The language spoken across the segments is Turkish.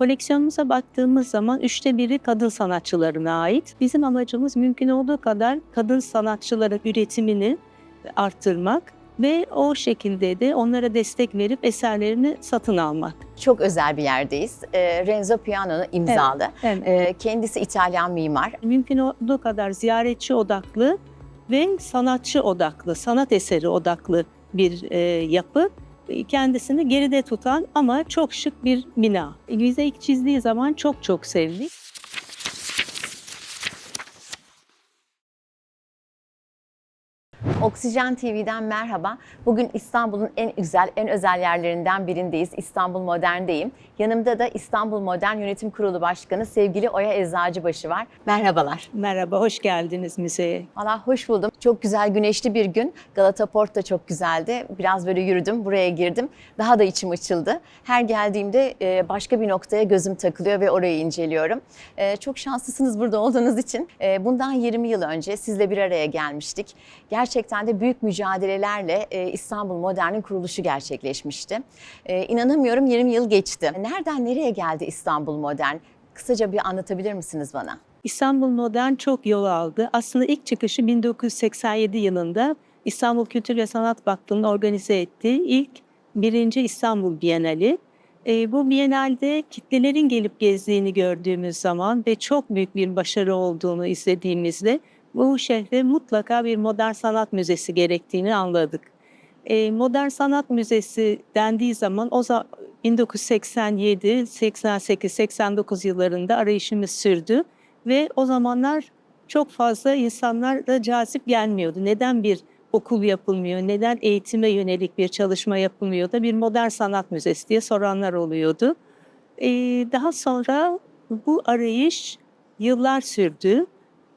Koleksiyonumuza baktığımız zaman üçte biri kadın sanatçılarına ait. Bizim amacımız mümkün olduğu kadar kadın sanatçıların üretimini arttırmak ve o şekilde de onlara destek verip eserlerini satın almak. Çok özel bir yerdeyiz. Ee, Renzo Piano'nun imzalı. Evet. Ee, kendisi İtalyan mimar. Mümkün olduğu kadar ziyaretçi odaklı ve sanatçı odaklı, sanat eseri odaklı bir e, yapı. Kendisini geride tutan ama çok şık bir bina. Bize ilk çizdiği zaman çok çok sevdik. Oksijen TV'den merhaba. Bugün İstanbul'un en güzel, en özel yerlerinden birindeyiz. İstanbul Modern'deyim. Yanımda da İstanbul Modern Yönetim Kurulu Başkanı sevgili Oya Eczacıbaşı var. Merhabalar. Merhaba, hoş geldiniz müzeye. Valla hoş buldum. Çok güzel güneşli bir gün. Galata Port da çok güzeldi. Biraz böyle yürüdüm, buraya girdim. Daha da içim açıldı. Her geldiğimde e, başka bir noktaya gözüm takılıyor ve orayı inceliyorum. E, Çok şanslısınız burada olduğunuz için. E, Bundan 20 yıl önce sizle bir araya gelmiştik. Gerçekten de büyük mücadelelerle e, İstanbul Modern'in kuruluşu gerçekleşmişti. E, İnanamıyorum 20 yıl geçti. Nereden nereye geldi İstanbul Modern? Kısaca bir anlatabilir misiniz bana? İstanbul Modern çok yol aldı. Aslında ilk çıkışı 1987 yılında İstanbul Kültür ve Sanat Vakfı'nın organize ettiği ilk birinci İstanbul Bienali. E, bu Bienalde kitlelerin gelip gezdiğini gördüğümüz zaman ve çok büyük bir başarı olduğunu izlediğimizde bu şehre mutlaka bir modern sanat müzesi gerektiğini anladık. E, modern sanat müzesi dendiği zaman o zaman 1987, 88, 89 yıllarında arayışımız sürdü ve o zamanlar çok fazla insanlar da cazip gelmiyordu. Neden bir okul yapılmıyor, neden eğitime yönelik bir çalışma yapılmıyor da bir modern sanat müzesi diye soranlar oluyordu. Ee, daha sonra bu arayış yıllar sürdü.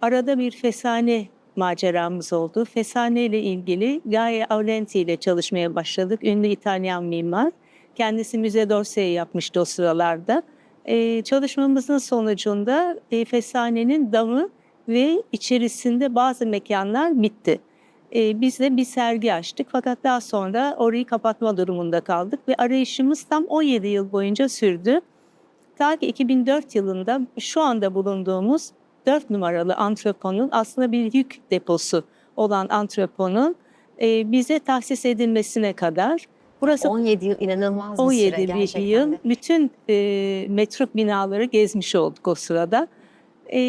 Arada bir fesane maceramız oldu. Fesane ile ilgili Gaia Aulenti ile çalışmaya başladık. Ünlü İtalyan mimar. Kendisi Müze d'Orsay yapmıştı o sıralarda. Ee, çalışmamızın sonucunda e, Fesane'nin damı ve içerisinde bazı mekanlar bitti. Ee, biz de bir sergi açtık fakat daha sonra orayı kapatma durumunda kaldık ve arayışımız tam 17 yıl boyunca sürdü. Ta ki 2004 yılında şu anda bulunduğumuz 4 numaralı antreponun aslında bir yük deposu olan antreponun e, bize tahsis edilmesine kadar burası 17 yıl inanılmaz bir 17 süre bir gerçekten yıl de. bütün e, metruk binaları gezmiş olduk o sırada. E,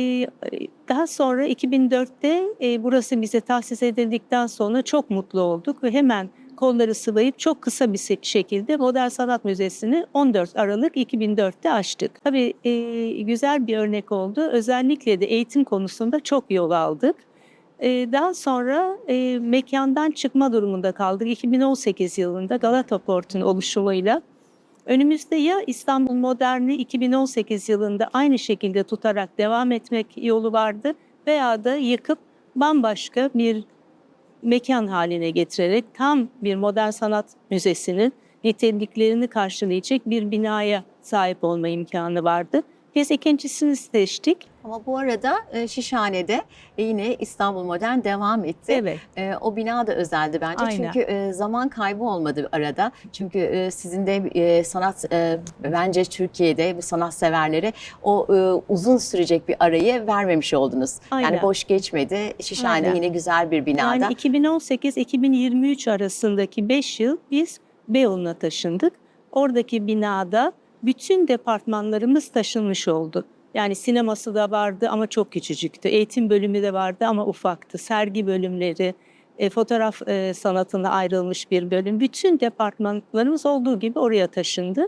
daha sonra 2004'te e, burası bize tahsis edildikten sonra çok mutlu olduk ve hemen kolları sıvayıp çok kısa bir şekilde Modern Sanat Müzesi'ni 14 Aralık 2004'te açtık. Tabii e, güzel bir örnek oldu. Özellikle de eğitim konusunda çok yol aldık. E, daha sonra e, mekandan çıkma durumunda kaldık. 2018 yılında Galata Port'un oluşumuyla Önümüzde ya İstanbul Modern'i 2018 yılında aynı şekilde tutarak devam etmek yolu vardı veya da yıkıp bambaşka bir mekan haline getirerek tam bir modern sanat müzesinin niteliklerini karşılayacak bir binaya sahip olma imkanı vardı. Biz ikincisini seçtik. Ama bu arada e, Şişhane'de yine İstanbul Modern devam etti. Evet. E, O bina da özeldi bence Aynen. çünkü e, zaman kaybı olmadı arada. Çünkü e, sizin de e, sanat e, bence Türkiye'de bu sanat severleri o e, uzun sürecek bir arayı vermemiş oldunuz. Yani Aynen. boş geçmedi. Şişhane Aynen. yine güzel bir binada. Yani 2018-2023 arasındaki 5 yıl biz Beyoğlu'na taşındık. Oradaki binada bütün departmanlarımız taşınmış oldu. Yani sineması da vardı ama çok küçücüktü. Eğitim bölümü de vardı ama ufaktı. Sergi bölümleri, e, fotoğraf e, sanatına ayrılmış bir bölüm. Bütün departmanlarımız olduğu gibi oraya taşındı.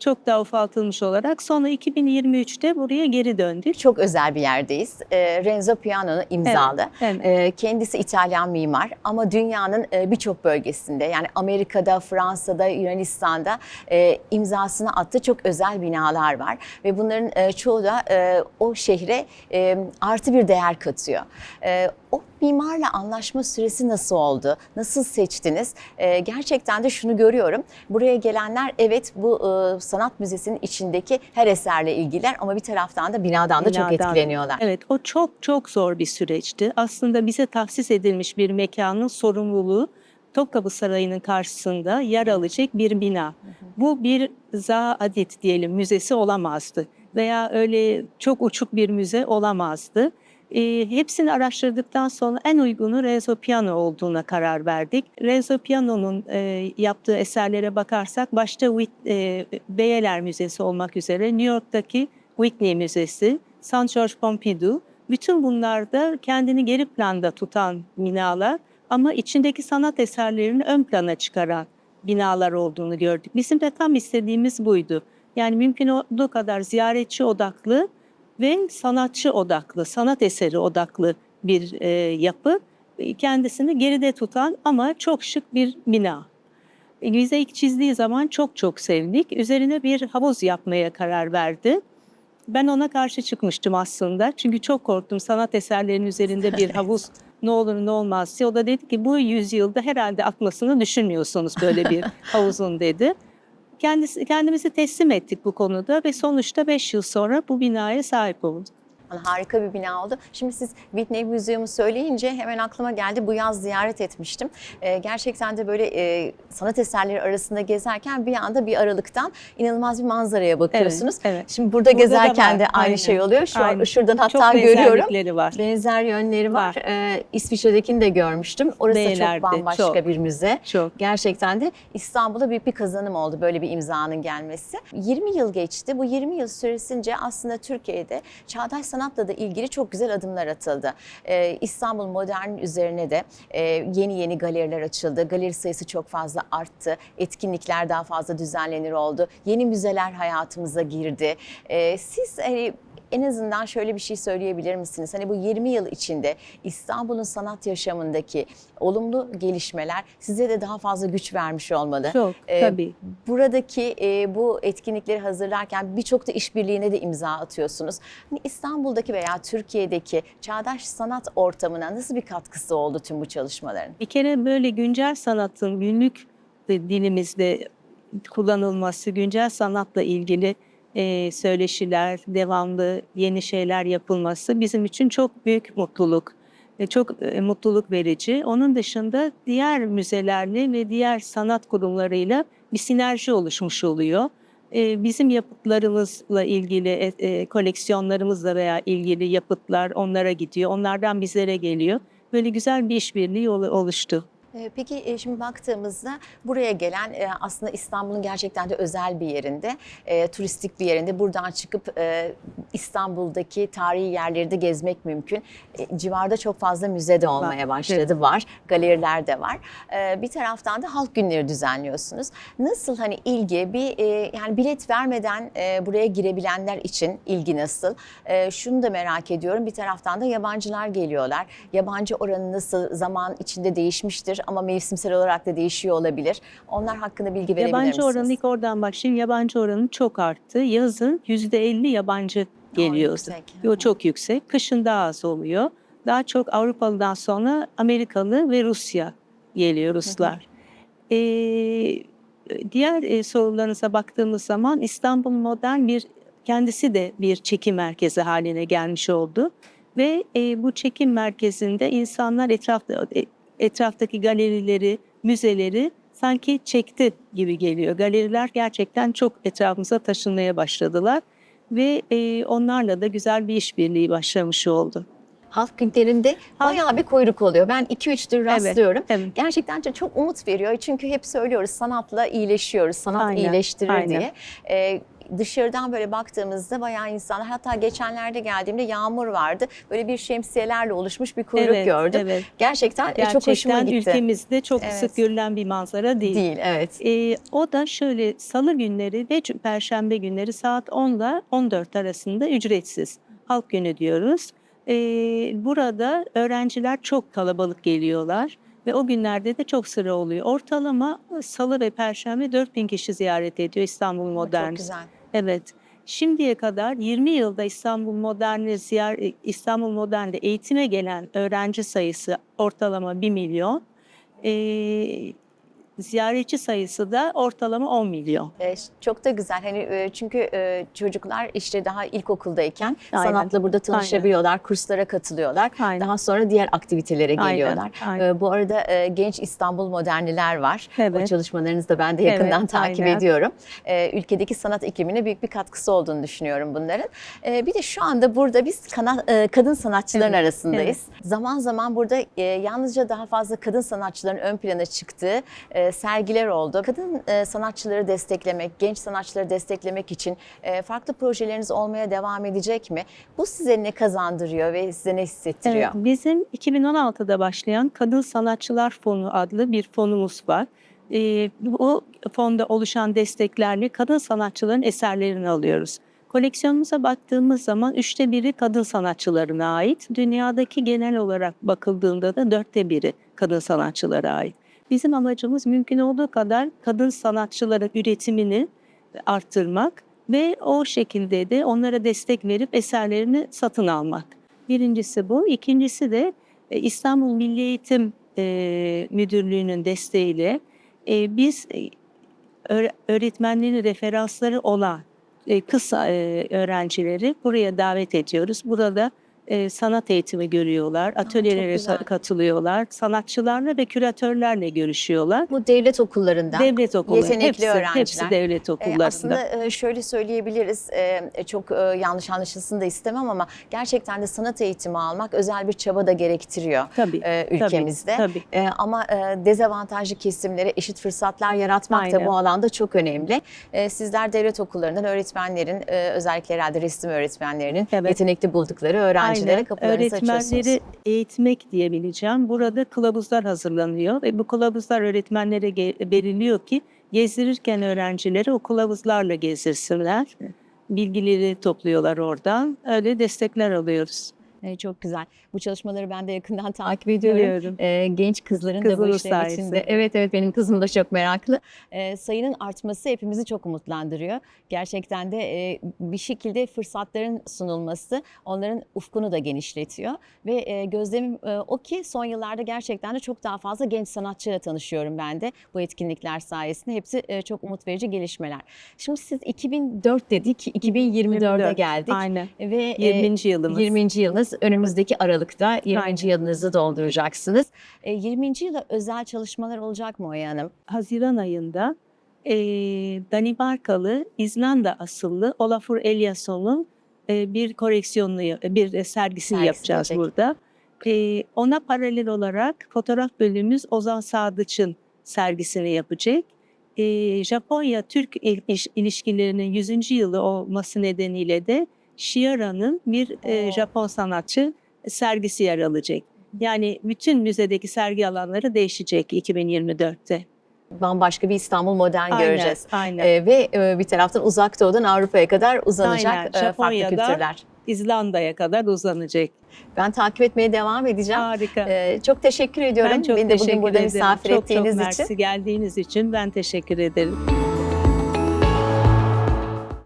Çok daha ufaltılmış olarak. Sonra 2023'te buraya geri döndük. Çok özel bir yerdeyiz. E, Renzo Piano'nun imzalı. Evet. E, Kendisi İtalyan mimar ama dünyanın e, birçok bölgesinde yani Amerika'da, Fransa'da, Yunanistan'da e, imzasını attığı çok özel binalar var. Ve bunların e, çoğu da e, o şehre e, artı bir değer katıyor. E, O mimarla anlaşma süresi nasıl oldu? Nasıl seçtiniz? E, Gerçekten de şunu görüyorum. Buraya gelenler evet bu e, sanat müzesinin içindeki her eserle ilgiler ama bir taraftan da binadan da çok etkileniyorlar. Evet, o çok çok zor bir süreçti. Aslında bize tahsis edilmiş bir mekanın sorumluluğu Topkapı Sarayı'nın karşısında yer alacak bir bina. Bu bir Zaadit diyelim müzesi olamazdı veya öyle çok uçuk bir müze olamazdı. E, hepsini araştırdıktan sonra en uygunu Renzo Piano olduğuna karar verdik. Renzo Piano'nun e, yaptığı eserlere bakarsak başta Whit, e, Beyeler Müzesi olmak üzere New York'taki Whitney Müzesi, St. George Pompidou, bütün bunlarda kendini geri planda tutan binalar ama içindeki sanat eserlerini ön plana çıkaran binalar olduğunu gördük. Bizim de tam istediğimiz buydu. Yani mümkün olduğu kadar ziyaretçi odaklı ve sanatçı odaklı, sanat eseri odaklı bir e, yapı. E, Kendisini geride tutan ama çok şık bir bina. Bize ilk çizdiği zaman çok çok sevdik. Üzerine bir havuz yapmaya karar verdi. Ben ona karşı çıkmıştım aslında. Çünkü çok korktum sanat eserlerinin üzerinde bir havuz ne olur ne olmaz diye. O da dedi ki bu yüzyılda herhalde atmasını düşünmüyorsunuz böyle bir havuzun dedi. Kendisi, kendimizi teslim ettik bu konuda ve sonuçta 5 yıl sonra bu binaya sahip olduk. Yani harika bir bina oldu. Şimdi siz Whitney Museum'u söyleyince hemen aklıma geldi. Bu yaz ziyaret etmiştim. Ee, gerçekten de böyle e, sanat eserleri arasında gezerken bir anda bir aralıktan inanılmaz bir manzaraya bakıyorsunuz. evet. Şimdi burada, Burada da gezerken de aynı aynen, şey oluyor. Şu aynen. şuradan Çok hatta görüyorum. benzerlikleri var. Benzer yönleri var. Var. Ee, İsviçre'dekini de görmüştüm. Orası da Beyler'de, çok bambaşka çok. bir müze. Çok. Gerçekten de İstanbul'a büyük bir kazanım oldu böyle bir imzanın gelmesi. 20 yıl geçti. Bu 20 yıl süresince aslında Türkiye'de çağdaş sanatla da ilgili çok güzel adımlar atıldı. Ee, İstanbul Modern üzerine de e, yeni yeni galeriler açıldı. Galeri sayısı çok fazla arttı. Etkinlikler daha fazla düzenlenir oldu. Yeni müzeler hayatımıza girdi. Ee, siz hani en azından şöyle bir şey söyleyebilir misiniz? Hani bu 20 yıl içinde İstanbul'un sanat yaşamındaki olumlu gelişmeler size de daha fazla güç vermiş olmalı. Çok Ee, tabii. Buradaki e, bu etkinlikleri hazırlarken birçok da işbirliğine de imza atıyorsunuz. Hani İstanbul'daki veya Türkiye'deki çağdaş sanat ortamına nasıl bir katkısı oldu tüm bu çalışmaların? Bir kere böyle güncel sanatın günlük dilimizde kullanılması, güncel sanatla ilgili e, söyleşiler, devamlı yeni şeyler yapılması bizim için çok büyük mutluluk. Çok e, mutluluk verici. Onun dışında diğer müzelerle ve diğer sanat kurumlarıyla bir sinerji oluşmuş oluyor. E, bizim yapıtlarımızla ilgili, e, e, koleksiyonlarımızla veya ilgili yapıtlar onlara gidiyor. Onlardan bizlere geliyor. Böyle güzel bir işbirliği oluştu. Ee, Peki e, şimdi baktığımızda buraya gelen e, aslında İstanbul'un gerçekten de özel bir yerinde, e, turistik bir yerinde. Buradan çıkıp İstanbul'daki tarihi yerleri de gezmek mümkün. Civarda çok fazla müze de olmaya başladı, var. Galeriler de var. Bir taraftan da halk günleri düzenliyorsunuz. Nasıl hani ilgi, bir yani bilet vermeden buraya girebilenler için ilgi nasıl? Şunu da merak ediyorum. Bir taraftan da yabancılar geliyorlar. Yabancı oranı nasıl? Zaman içinde değişmiştir ama mevsimsel olarak da değişiyor olabilir. Onlar hakkında bilgi verebilir Yabancı misiniz? oranı ilk oradan başlayayım. Yabancı oranı çok arttı. Yazın %50 yabancı geliyor. yüksek. O çok yüksek. Kışın daha az oluyor. Daha çok Avrupalıdan sonra Amerikalı ve Rusya geliyor Ruslar. Ee, diğer e, sorularınıza baktığımız zaman İstanbul modern bir kendisi de bir çekim merkezi haline gelmiş oldu ve e, bu çekim merkezinde insanlar etrafta e, etraftaki galerileri, müzeleri sanki çekti gibi geliyor. Galeriler gerçekten çok etrafımıza taşınmaya başladılar ve e, onlarla da güzel bir işbirliği başlamış oldu. Halk günlerinde bayağı bir kuyruk oluyor. Ben 2-3'tür rastlıyorum. evet. Gerçekten de çok umut veriyor. Çünkü hep söylüyoruz sanatla iyileşiyoruz. Sanat Aynen, iyileştirir aynen. diye. Ee, dışarıdan böyle baktığımızda bayağı insanlar hatta geçenlerde geldiğimde yağmur vardı. Böyle bir şemsiyelerle oluşmuş bir kuyruk Evet, gördüm. evet. Gerçekten, e, çok hoşuma Gerçekten gitti. ülkemizde çok Evet. sık görülen bir manzara değil. Değil, evet. Ee, o da şöyle salı günleri ve perşembe günleri saat 10 ile 14 arasında ücretsiz. Halk günü diyoruz. Ee, burada öğrenciler çok kalabalık geliyorlar ve o günlerde de çok sıra oluyor. Ortalama salı ve perşembe 4000 kişi ziyaret ediyor İstanbul Modern. Çok güzel. Evet. Şimdiye kadar 20 yılda İstanbul Modern'e ziyar İstanbul Modern'de eğitime gelen öğrenci sayısı ortalama 1 milyon. Ee, ziyaretçi sayısı da ortalama 10 milyon. E, çok da güzel. Hani e, çünkü e, çocuklar işte daha ilkokuldayken Aynen. sanatla burada tanışabiliyorlar, kurslara katılıyorlar. Aynen. Daha sonra diğer aktivitelere Aynen, geliyorlar. aynen. E, bu arada e, Genç İstanbul Modernliler var. O Evet. çalışmalarınızı da ben de yakından Evet, takip aynen. ediyorum. E, ülkedeki sanat ekimine büyük bir katkısı olduğunu düşünüyorum bunların. E, bir de şu anda burada biz kana- e, kadın sanatçıların Evet, arasındayız. Zaman zaman burada e, yalnızca daha fazla kadın sanatçıların ön plana çıktığı e, sergiler oldu. Kadın e, sanatçıları desteklemek, genç sanatçıları desteklemek için e, farklı projeleriniz olmaya devam edecek mi? Bu size ne kazandırıyor ve size ne hissettiriyor? Evet, bizim 2016'da başlayan Kadın Sanatçılar Fonu adlı bir fonumuz var. Ee, bu fonda oluşan desteklerle kadın sanatçıların eserlerini alıyoruz. Koleksiyonumuza baktığımız zaman üçte biri kadın sanatçılarına ait. Dünyadaki genel olarak bakıldığında da dörtte biri kadın sanatçılara ait. Bizim amacımız mümkün olduğu kadar kadın sanatçıların üretimini arttırmak ve o şekilde de onlara destek verip eserlerini satın almak. Birincisi bu. İkincisi de e, İstanbul Milli Eğitim e, Müdürlüğü'nün desteğiyle e, biz öğre- öğretmenlerin referansları olan e, öğrencileri buraya davet ediyoruz. Burada e, sanat eğitimi görüyorlar, atölyelere katılıyorlar, sanatçılarla ve küratörlerle görüşüyorlar. Bu devlet okullarında. Devlet okulları, yetenekli hepsi, öğrenciler. hepsi devlet E, okullarında. Aslında e, şöyle söyleyebiliriz, e, çok e, yanlış anlaşılsın da istemem ama gerçekten de sanat eğitimi almak özel bir çaba da gerektiriyor tabii, e, tabii, ülkemizde. tabii. E, Ama e, dezavantajlı kesimlere eşit fırsatlar yaratmak da Aynen. bu alanda çok önemli. E, Sizler devlet okullarından öğretmenlerin, e, özellikle herhalde resim öğretmenlerinin Evet. yetenekli buldukları öğrencilere Aynen. Kapılarınızı açıyorsunuz. Öğretmenleri eğitmek diyebileceğim. Burada kılavuzlar hazırlanıyor ve bu kılavuzlar öğretmenlere veriliyor ki gezdirirken öğrencileri o kılavuzlarla gezdirsinler. Bilgileri topluyorlar oradan. Öyle destekler alıyoruz. E, çok güzel. Bu çalışmaları ben de yakından takip ediyorum. Biliyorum. E, genç kızların da bu işlerin sayesinde. içinde. Evet evet benim kızım da çok meraklı. E, sayının artması hepimizi çok umutlandırıyor. Gerçekten de e, bir şekilde fırsatların sunulması onların ufkunu da genişletiyor. Ve e, gözlemim e, o ki son yıllarda gerçekten de çok daha fazla genç sanatçıyla tanışıyorum ben de bu etkinlikler sayesinde. Hepsi e, çok umut verici gelişmeler. Şimdi siz 2004 dedik, 2024'e 24. geldik. Aynen. Ve e, 20. yılımız. 20. yılınız önümüzdeki Aralık'ta 20. Aynen. yılınızı dolduracaksınız. E, 20. yıla özel çalışmalar olacak mı Oya Hanım? Haziran ayında e, Danimarkalı, İzlanda asıllı Olafur Eliasson'un e, bir koleksiyonunu, ya- bir e, sergisini Sergisi yapacağız gelecek. burada. E, ona paralel olarak fotoğraf bölümümüz Ozan Sadıç'ın sergisini yapacak. E, Japonya-Türk il- iş- ilişkilerinin 100. yılı olması nedeniyle de Shiora'nın bir e. Japon sanatçı sergisi yer alacak. Yani bütün müzedeki sergi alanları değişecek 2024'te. Bambaşka bir İstanbul modern göreceğiz. Aynen. E, ve e, bir taraftan uzak doğudan Avrupa'ya kadar uzanacak Aynen. e, farklı kültürler. İzlanda'ya kadar uzanacak. Ben takip etmeye devam edeceğim. Harika. E, çok teşekkür ediyorum. ben çok Beni de bugün burada misafir çok ettiğiniz çok için. mersi geldiğiniz için ben teşekkür ederim.